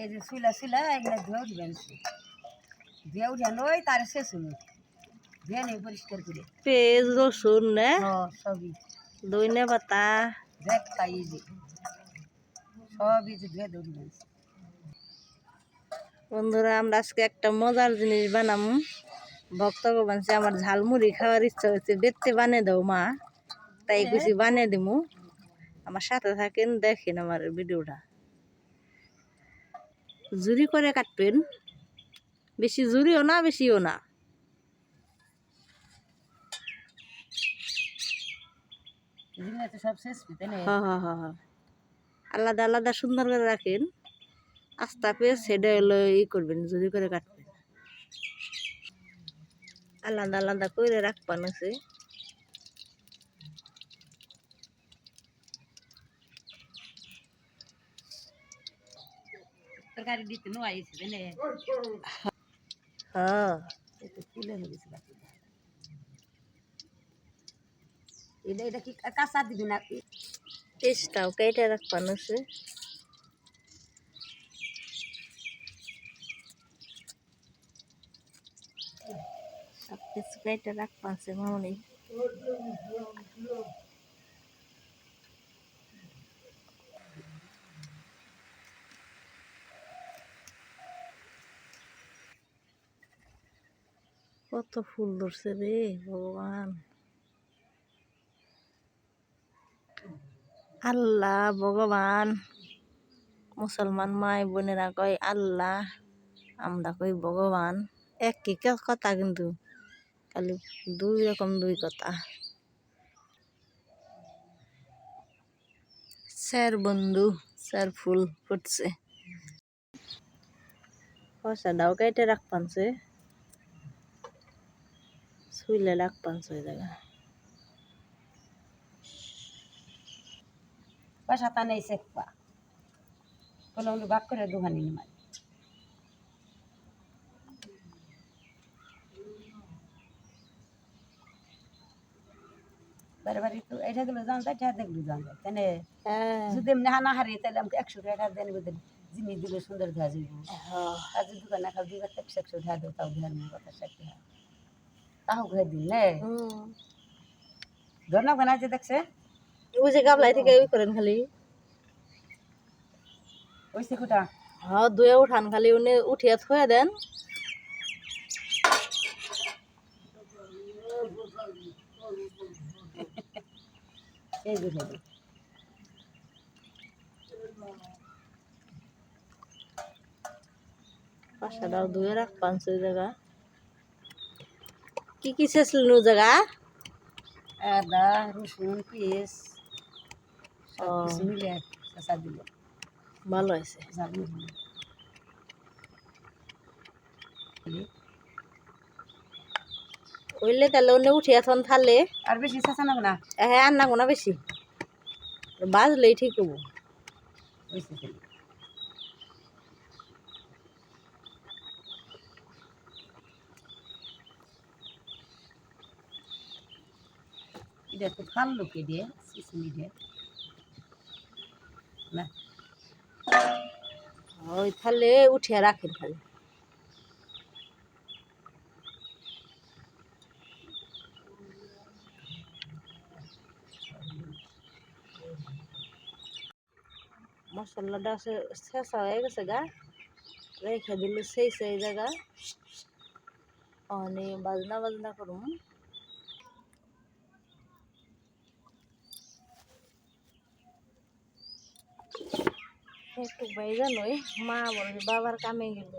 এই যে শুলা শুলা এগুলো ধুয়ে উঠবেন ধুয়ে উঠে নই তার শেষ ধুয়ে নেই পরিষ্কার করে। পেঁয়াজ রসুন নে? সবই। দইনে পাতা। দেখ তাই যে। সবই যে ধুয়ে দৌড়বেন বন্ধুরা আমরা আজকে একটা মজার জিনিস বানামু। ভক্তকে বানছে আমার ঝালমুড়ি খাওয়ার ইচ্ছা হয়েছে। বেতে বানিয়ে দাও মা। তাই কিছু বানিয়ে দিমু। আমার সাথে থাকেন দেখেন আমার ভিডিওটা। জুরি করে কাটবেন। বেশি জুরিও না বেশিও না। হ্যাঁ হ্যাঁ হ্যাঁ হ্যাঁ। আলাদা আলাদা সুন্দর করে রাখেন। আস্তা পেয়ে সেটা হলো ই করবেন জুরি করে কাটবেন। আলাদা আলাদা করে রাখবেন আছে। তরকারি দিতে নো আইছে না হ্যাঁ একটু ফুলে হয়ে গেছে বাকি এটা এটা কি কাঁচা দিবি না পেস্টটাও কেটে রাখবান আছে সব কিছু কেটে রাখবান মামনি কত ফুল ধরছে রে ভগবান। আল্লাহ ভগবান। মুসলমান মাই বোনেরা কয় আল্লাহ, আমরা কই ভগবান। এক কা- কথা কিন্তু, খালি দুই রকম দুই কথা। স্যার বন্ধু, স্যার ফুল ফুটছে। পয়সাটাও কেটে রাখ পানছে শুইলে রাখ পানছে ওই জায়গা পয়সা তা নেই শেখবা কোনো বাক করে দোকানে নিমাই বারে বারে তো এটা গেলো জান যায় এটা দেখল জান যায়। না? হ্যাঁ। যদি এমনি হানা হারি তাহলে আমাকে একশো টাকা দেন বলতে জিনিস দিলে সুন্দর দেওয়া যাবে হ্যাঁ। আর যদি দোকানে খাও দিবে একশো একশো টাকা দেবো তাও দেওয়ার কথা টাকা তাও ঘুরে দিন নে হুম ধরনা যে দেখছে? ওই যে গাবলাই থেকে ওই করেন খালি। ওই সেকুটা হ্যাঁ দুয়ে উঠান খালি উনি উঠিয়ে থয়ে দেন। এই বুঝে দিই পাশাটাও ধুয়ে রাখ পাঁচ জায়গা। কি কি ও জায়গা? আদা রসুন পেঁয়াজ মিলে শসা দিল। ভালো হয়েছে। হইলে তাহলে উনি উঠিয়ে থন থালে আর বেশি শসা নেব না? হ্যাঁ আর না বেশি। বাজলেই ঠিক হব ওই সে দিল এটা তো খাল লোকে দিয়ে, সিসমি দিয়ে। না। ওই থালে উঠিয়ে রাখেন খালি মশলাটা সে শেষা হয়ে গেছে গা। রেখে দিলে সেই সেই জায়গা। অনে বাজনা বাজনা করুম। একটু বাই জানোই মা বলে বাবার কামে গেল।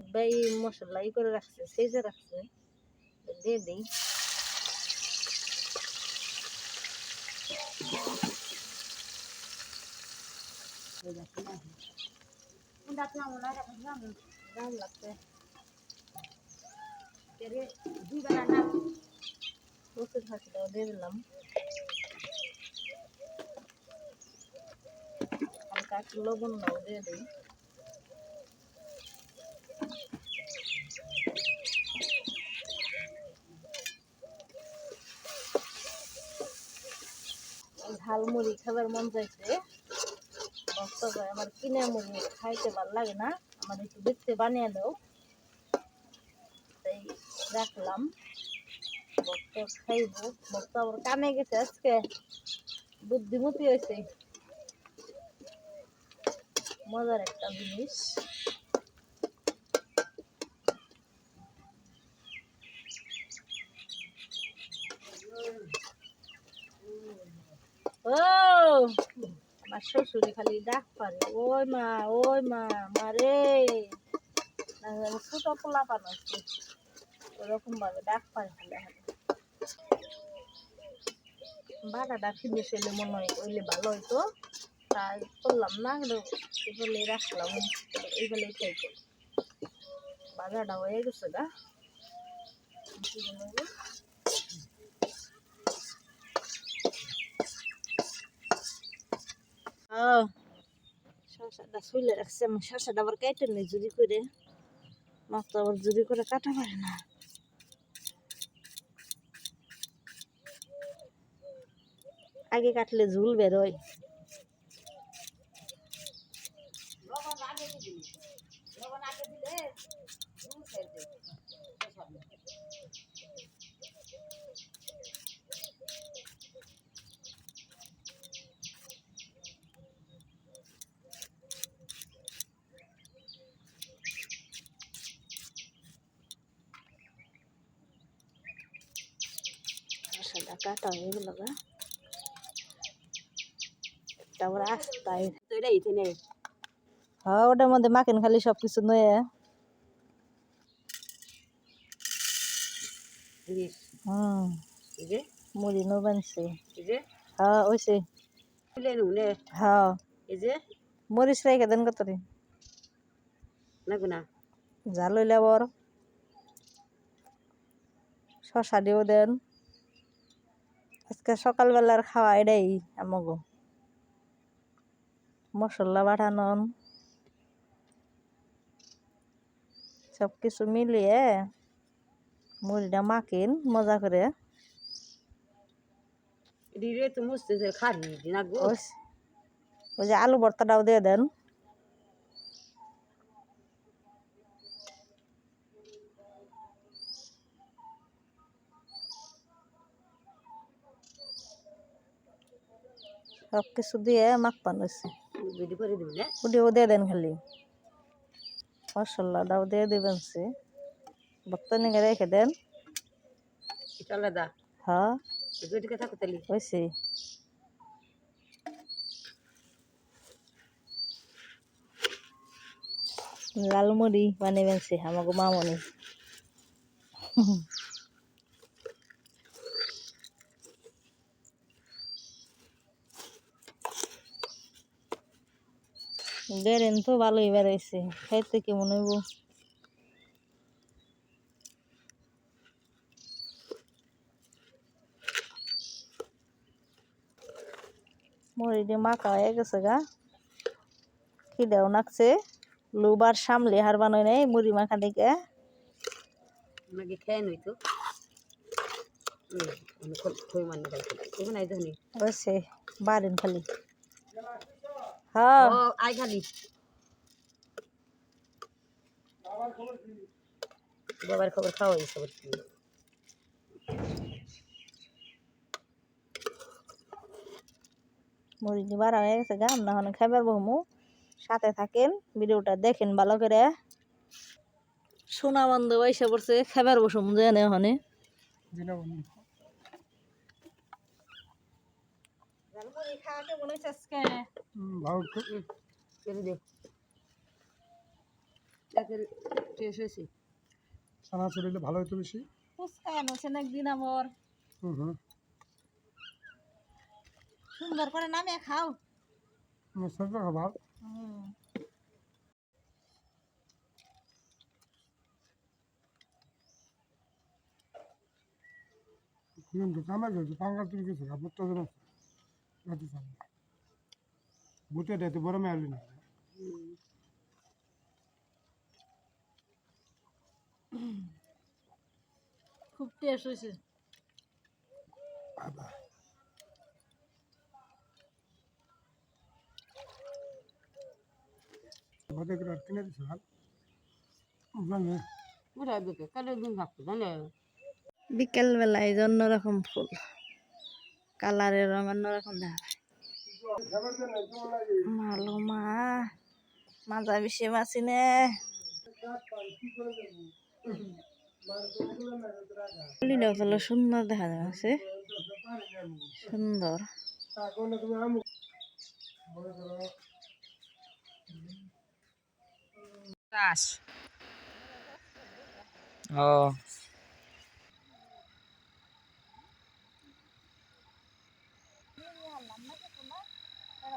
বাই মশলা ই করে রাখছে যে রাখছে। দিয়ে দিই। দাম লাগছে ওষুধ হাসিটাও দিয়ে দিলাম। হালকা একটু লবণটাও দিয়ে দিই। ঝালমুড়ি খাবার মন চাইছে আমার কিনে মুড়ি খাইতে ভালো লাগে না, আমার একটু দেখতে বানিয়ে দাও। তাই রাখলাম। ভক্ত খাইব, ভক্ত আবার কানে গেছে আজকে। বুদ্ধিমতি হয়েছে মজার একটা জিনিস। ও, আমার শ্বশুরে খালি ডাক পারে। ওই মা ওই মা মারে ছোট পোলা পানাচ্ছে ওরকম ভাবে ডাক পারে খালি বাটাটা কিনে ফেলে মনে হয় ওইলে ভালো হইতো। তাই করলাম না, কিন্তু রাখলাম এইগুলোই খাইতো বাজারটা হয়ে গেছে গা। শুইলে রাখছে কেটে নেই জুড়ি করে। আবার জুড়ি করে কাটা পারে না। আগে কাটলে ঝুল বেরোয় লবণ আগে দিবি লবণ আগে দিলে ঝুল খেতে শসাটা কাটা হয়ে গেল গা তারপরে আস্তায় তো এটাই তো নেই হ্যাঁ ওটার মধ্যে মাখেন খালি সব কিছু নয়ে হুম। মুড়ি নো বানছে। হ্যাঁ হ্যাঁ। যে। মরিচ রেখে দেন কত রে। না। জাল হইলে আবার। শশা দিয়েও দেন। আজকে সকালবেলার খাওয়া এটাই আমাগো। মশলা বাটানন। সব কিছু মিলিয়ে মুড়িটা মাখিন মজা করে। ওই যে আলু ভর্তাটাও দিয়ে দেন। সব কিছু দিয়ে মাখপান হয়েছে। রেডি করে দিবি না। ওটিও দিয়ে দেন খালি। মশলাটাও দিয়ে দেবেন সে। ভক্তনিকে রেখে দেন। আলাদা হ্যাঁ। হয়েছে লালমুড়ি বানিয়ে সে আমাকে মামনি। বেরেন তো ভালোই বেড়াইছে খাইতে কেমন হইব? মুড়িটি মাখা হয়ে গেছে গা। খিদেও নাকছে লুবার সামলে হার বানাই নাই মুড়ি মাখা দিকে বারেন খালি। হ্যাঁ। ও আই খালি। বাবার খবর খাওয়া হয়েছে বলছি মুড়িটি বাড়া হয়ে গেছে গা আমরা এখন খাবার বহুমু। সাথে থাকেন ভিডিওটা দেখেন ভালো করে। সোনা বন্ধ বৈশা পড়ছে খাবার বসুম জানে ওখানে কেটে দে। শেষ হয়েছে। ছানা চলিলে ভালো হতো বেশি। ফুচকা আনছেন একদিন আমার হুম হুম। সুন্দর করে নামিয়ে খাও। সেটা খাবার কিন্তু কামে গেছে পাঙ্গা তুলে গেছে কাপড়টা যেন রাতে চাল বুটে ডাইতে বড় মেয়ালি না খুব টেস্ট হয়েছে কিনে দিছে বিকেল বেলায় অন্যরকম ফুল। কালারের রং অন্যরকম দেখা যায় মালো মা মাজা বেশি মাছি নে। সুন্দর দেখা যাচ্ছে সুন্দর। ও।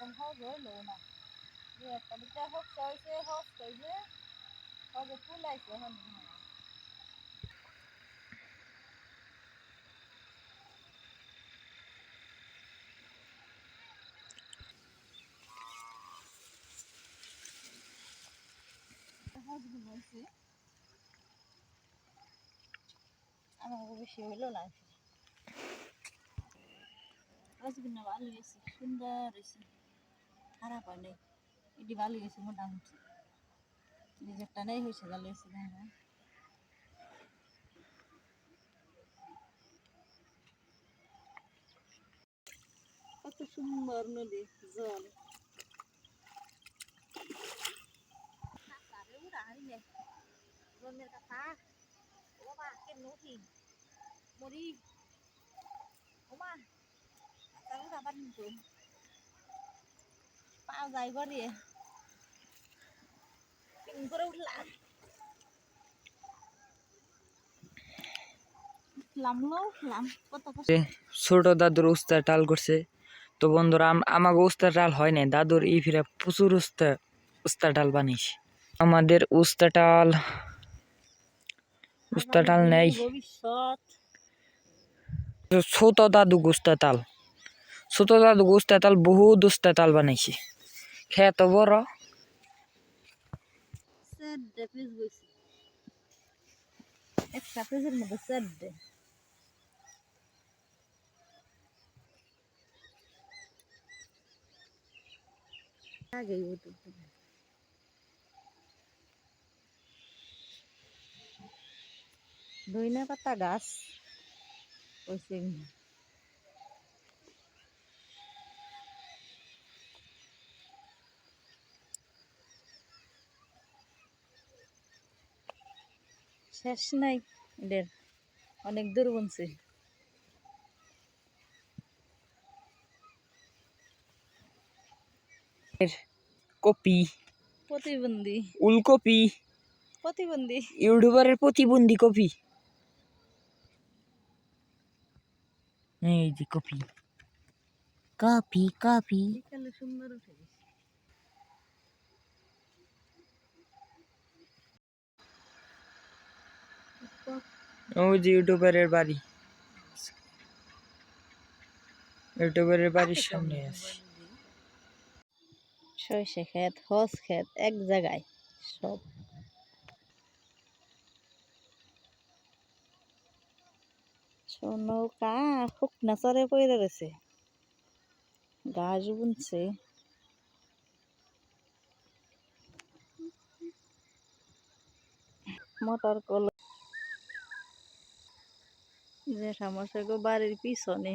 এরকম সহজ হইল না। দু একটা দুটা হোক হয়েছে হোক হয়েছে সবে ফুলাইছে এখন। আমার বেশি হইল না। রসগোল্লা ভালো হয়েছে সুন্দর খারাপ হয় নাই। এটি ভালো হয়েছে মোটামুটি রিজেক্টটা নেই, হয়েছে ভালো হয়েছে কত সুন্দর নদী, জল। মরি। ওমা, তাহলে আবার পা যাই বাড়িয়ে করে উঠলাম। ছোট দাদুর উস্তা টাল করছে। তো বন্ধুরা আমাকে উস্তা টাল হয় নাই দাদুর এই ফিরে প্রচুর উস্তা উস্তা টাল বানিয়েছে আমাদের উস্তা টাল উস্তা টাল নেই। ছোট দাদু উস্তা তাল ছোট দাদু উস্তা তাল বহুত উস্তা তাল বানাইছে। খেত বড়। চারটে পিস বইছে একটা পিসের মধ্যে চারটে আগে ইউটিউব ধইনা পাতা গাছ হয়েছে শেষ নাই। এদের অনেক দূর বনছে। কপি প্রতিবন্ধী। উলকপি প্রতিবন্ধী। ইউটিউবারের প্রতিবন্ধী কপি। এই যে কপি। Copy copy. সুন্দর উঠে ওই ইউটিউবারের বাড়ি। ইউটিউবারের বাড়ির সামনে আছে। সরষে ক্ষেত হস ক্ষেত, এক জায়গায় সব। নৌকা শুকনা চরে পড়ে রয়েছে। গাছ বুনছে। মোটর কল জেঠামশাই গো বাড়ির পিছনে।